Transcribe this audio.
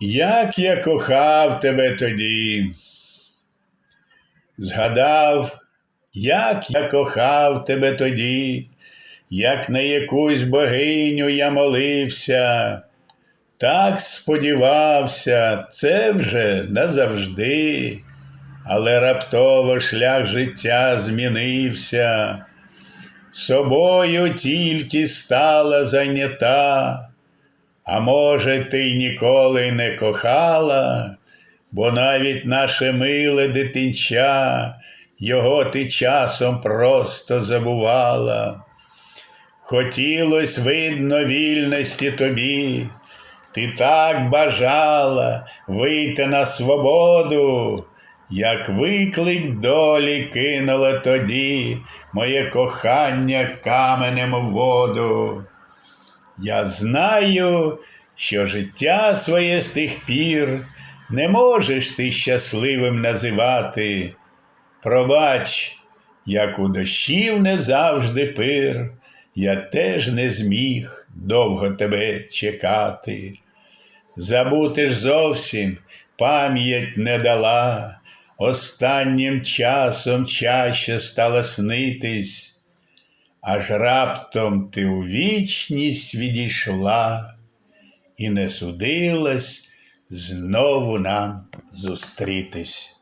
Як я кохав тебе тоді, згадав, як я кохав тебе тоді, як на якусь богиню я молився, так сподівався, це вже назавжди, але раптово шлях життя змінився, собою тільки стала зайнята. А може, ти й ніколи не кохала, бо навіть наше миле дитинча, його ти часом просто забувала. Хотілось, видно, вільності тобі, ти так бажала вийти на свободу, як виклик долі кинула тоді моє кохання каменем у воду. Я знаю, що життя своє з тих пір не можеш ти щасливим називати. Пробач, як у дощів не завжди пир, я теж не зміг довго тебе чекати. Забути ж зовсім пам'ять не дала, останнім часом чаще стала снитись аж раптом ти у вічність відійшла і не судилась знову нам зустрітись.